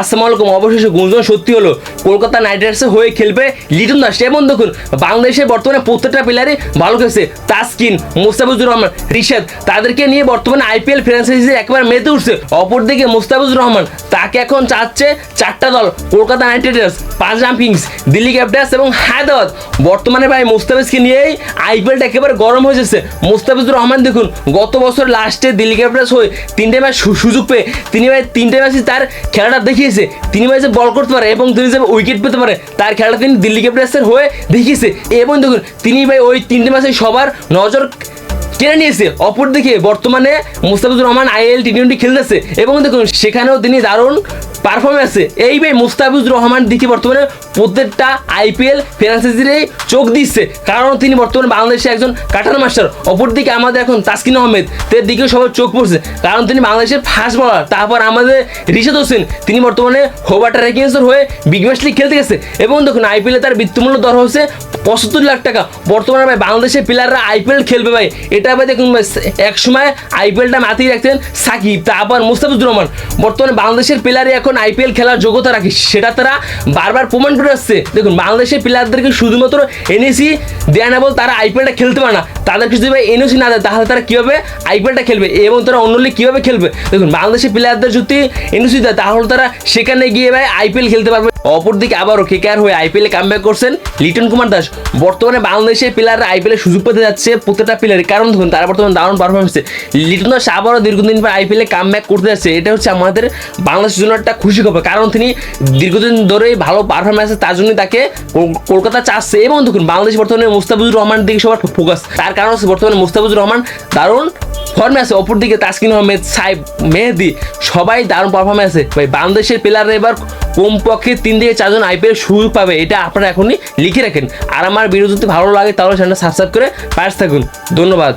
আসসালামু আলাইকুম। অবশেষে গুঞ্জন সত্যি হলো। কলকাতা নাইট রাইডার্সের হয়ে খেলবে লিটন দাস। এবং দেখুন, বাংলাদেশে বর্তমানে প্রত্যেকটা প্লেয়ারই ভালো খেলছে। তাসকিন, মুস্তাফিজুর রহমান, রিশাদ, তাদেরকে নিয়ে বর্তমানে আইপিএল ফ্র্যাঞ্চাইজি একবার মেতে উঠছে। অপরদিকে মুস্তাফিজুর রহমান, তাকে এখন চাচ্ছে চারটা দল, Kolkata Knight Riders Punjab Kings, Delhi Capitals এবং হায়দ্রাবাদ। বর্তমানে ভাই মুস্তাফিজকে নিয়েই আইপিএলটা একেবারে গরম হয়ে যাচ্ছে। মুস্তাফিজুর রহমান, দেখুন, গত বছর লাস্টে দিল্লি ক্যাপিটালস হয়ে তিনটে ম্যাচ সুযোগ পেয়ে, তিনি ভাই তিনটে ম্যাচই তার খেলাটা দেখিয়েছে তিনি ম্যাচে বল করতে পারে এবং তিনি যে উইকেট পেতে পারে, তার খেলাটা তিনি দিল্লি ক্যাপিটালসের হয়ে দেখিয়েছে এবং দেখুন, তিনি ভাই ওই তিনটে ম্যাচে সবার নজর কেড়ে নিয়েছে? অপরদিকে বর্তমানে Mustafizur Rahman IL T twenty খেলতেছে। এবং দেখুন, সেখানেও তিনি দারুণ পারফরমেন্সে এই ভাই মুস্তাফিজুর রহমান দিকে বর্তমানে প্রত্যেকটা আইপিএল ফ্রান্সাইজিরেই চোখ দিচ্ছে। কারণ তিনি বর্তমানে বাংলাদেশে একজন কাটার মাস্টার অপরদিকে আমাদের এখন তাসকিন আহমেদ তার দিকেও সবার চোখ পড়ছে। কারণ তিনি বাংলাদেশের ফার্স্ট বলার তারপর আমাদের রিশাদ হোসেন, তিনি বর্তমানে হোবাটা রেকিংসের হয়ে বিগ ব্যাশ লিগ খেলতে গেছে। এবং দেখুন, আইপিএলে তার বৃত্তিমূল্য দর হচ্ছে পঁচাত্তর লাখ টাকা। বর্তমানে ভাই বাংলাদেশের প্লেয়াররা আইপিএল খেলবে ভাই। এটা ভাই দেখুন এক সময় আইপিএলটা মাতিয়ে রাখতেন সাকিব তারপর মুস্তাফিজুর রহমান। বর্তমানে বাংলাদেশের প্লেয়ারে এখন আইপিএল খেলার যোগ্যতা রাখে সেটা তারা বারবার প্রমাণ করে আসছে। দেখুন, বাংলাদেশের প্লেয়ারদেরকে শুধুমাত্র এনএসি দেয় না বল, তারা আইপিএলটা খেলতে পারে না। তাদেরকে যদি এনএসি না দেয়, তাহলে তারা কীভাবে আইপিএলটা খেলবে? এবং তারা অন্য লিগ কীভাবে খেলবে? দেখুন, বাংলাদেশের প্লেয়ারদের যদি এনএসি দেয়, তাহলে তারা সেখানে গিয়ে ভাই আইপিএল খেলতে পারবে। অপরদিকে আবারও কেকার হয়ে আইপিএলে কামব্যাক করছেন লিটন কুমার দাস। বর্তমানে বাংলাদেশের প্লেয়াররা আইপিএলে সুযোগ পেতে যাচ্ছে প্রত্যেকটা প্লেয়ার কারণ দেখুন তারা বর্তমানে দারুণ পারফরমেন্স লিটন দাস আবারও দীর্ঘদিন পর আইপিএলে কাম ব্যাক করতে যাচ্ছে। এটা হচ্ছে আমাদের বাংলাদেশের জন্য একটা খুশি খবর। কারণ তিনি দীর্ঘদিন ধরেই ভালো পারফরমেন্স তার জন্যই তাকে কলকাতা চাচ্ছে। এবং দেখুন, বাংলাদেশ বর্তমানে মুস্তাফিজুর রহমান দিকে সবার ফোকাস তার কারণ হচ্ছে বর্তমানে মুস্তাফিজুর রহমান দারুণ ফর্মে আছে অপরদিকে তাসকিন আহমেদ সাহেব মেহেদি, সবাই দারুণ পারফর্মে আছে ভাই, বাংলাদেশের প্লেয়াররা এবার কমপক্ষে তিন থেকে চারজন আইপিএল সুযোগ পাবে, এটা আপনারা এখনই লিখে রাখেন। আর আমার ভিডিও যদি ভালো লাগে, তাহলে চ্যানেলটা সাবস্ক্রাইব করে পাশ থাকুন। ধন্যবাদ।